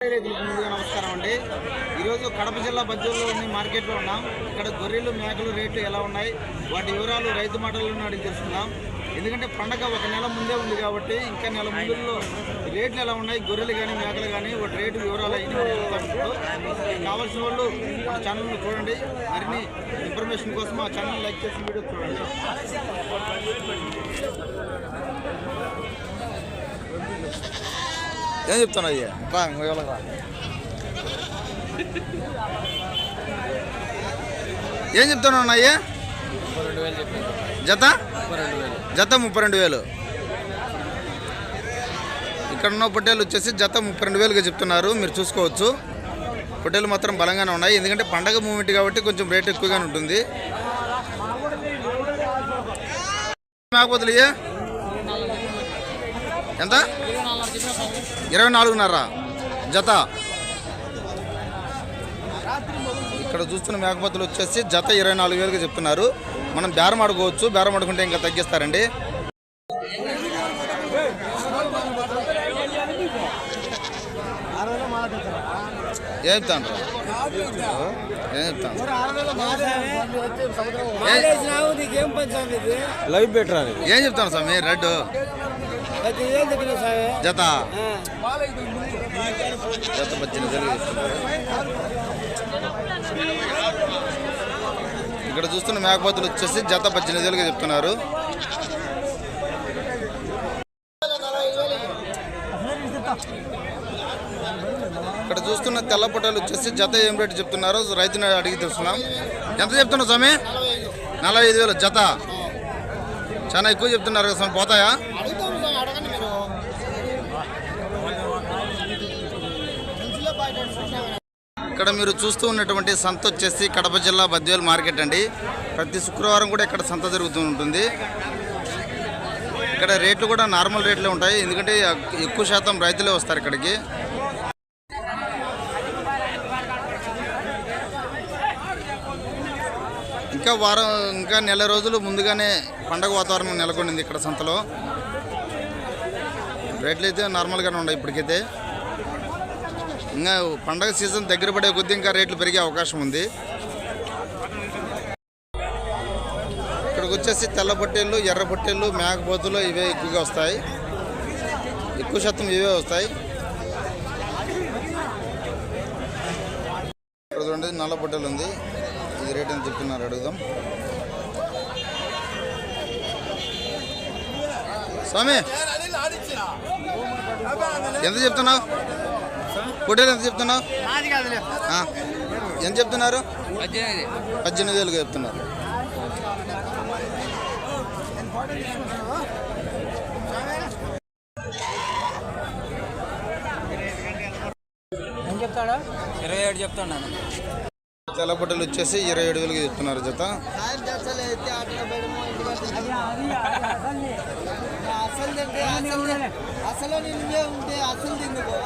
నమస్కారం అండి. ఈరోజు కడప జిల్లా బజ్జూరులోని మార్కెట్లో ఉన్నాం. ఇక్కడ గొర్రెలు మేకలు రేట్లు ఎలా ఉన్నాయి? వాటి వివరాలు రైతు మాటలను అడిగి తెలుసుకుందాం. ఎందుకంటే పండగ ఒక నెల ముందే ఉంది కాబట్టి ఇంకా నెల ముందులో రేట్లు ఎలా ఉన్నాయి? గొర్రెలు కానీ మేకలు కానీ వాటి రేటు వివరాలు అన్ని కావాల్సిన వాళ్ళు మా ఛానల్ని చూడండి. మరిన్ని ఇన్ఫర్మేషన్ కోసం మా ఛానల్ లైక్ చేసి వీడియో చూడండి. ఏం చెప్తాను అయ్యా? ఏం చెప్తున్నావు అయ్యా? జత? జత ముప్పై రెండు వేలు. ఇక్కడ ఉన్న పొట్టేలు వచ్చేసి జత ముప్పై రెండు వేలుగా చెప్తున్నారు. మీరు చూసుకోవచ్చు. పొట్టేలు మాత్రం బలంగానే ఉన్నాయి. ఎందుకంటే పండగ మూమెంట్ కాబట్టి కొంచెం రేట్ ఎక్కువగానే ఉంటుంది. మేకపోతులు ఎంత? ఇరవై నాలుగున్నర. జత. ఇక్కడ చూస్తున్న మేకపోతులు వచ్చేసి జత ఇరవై నాలుగు వేలుగా చెప్తున్నారు. మనం బేరం ఆడుకోవచ్చు. బేరం ఆడుకుంటే ఇంకా తగ్గిస్తారండి. ఏం చెప్తాను ఏం చెప్తాను? నీకేం పంచాలి ఇది లైవ్ ఏం చెప్తాను స్వామి? రెడ్ జత. జత పద్దెనిమిది ఇక్కడ చూస్తున్న మేకపోతులు వచ్చేసి జత పద్దెనిమిది చెప్తున్నారు. ఇక్కడ చూస్తున్న తెల్ల పొట్టాలు వచ్చేసి జత ఏం రేటు చెప్తున్నారు రైతుని అడిగి తెలుసుకున్నాం ఎంత చెప్తున్నావు స్వామి? నలభై ఐదు వేలు. జత. చాలా ఎక్కువ చెప్తున్నారు కదా స్వామి పోతాయా? ఇక్కడ మీరు చూస్తూ ఉన్నటువంటి సంత వచ్చేసి కడప జిల్లా బద్వేల్ మార్కెట్ అండి. ప్రతి శుక్రవారం కూడా ఇక్కడ సంత జరుగుతూ ఉంటుంది. ఇక్కడ రేట్లు కూడా నార్మల్ రేట్లే ఉంటాయి. ఎందుకంటే ఎక్కువ శాతం రైతులే వస్తారు ఇక్కడికి. ఇంకా వారం ఇంకా నెల రోజులు ముందుగానే పండగ వాతావరణం నెలకొండింది ఇక్కడ సంతలో. రేట్లు అయితే నార్మల్గానే ఉన్నాయి ఇప్పటికైతే. ఇంకా పండగ సీజన్ దగ్గర పడే కొద్దీ ఇంకా రేట్లు పెరిగే అవకాశం ఉంది. ఇక్కడికి వచ్చేసి తెల్ల పొట్టేళ్ళు ఎర్ర పొట్టేళ్ళు మేకపోతులు ఇవే ఎక్కువగా వస్తాయి. ఎక్కువ శాతం ఇవే వస్తాయి. ఇక్కడ చూడండి నల్ల పొట్టేలు ఉంది. ఇది రేట్ అని చెప్తున్నారు అడుగుదాం. స్వామి ఎంత చెప్తున్నావు? పొట్టేలు ఎంత చెప్తున్నావు? ఆ, ఎంత చెప్తున్నారు? పద్దెనిమిది. వేలుగా చెప్తున్నారు. ఇరవై ఏడు చెప్తున్నాను. తెల్ల పొట్టేలు వచ్చేసి ఇరవై ఏడు వేలుగా చెప్తున్నారు జత. అసలు అసలు నిన్నే ఉంటే అసలు తిందుకో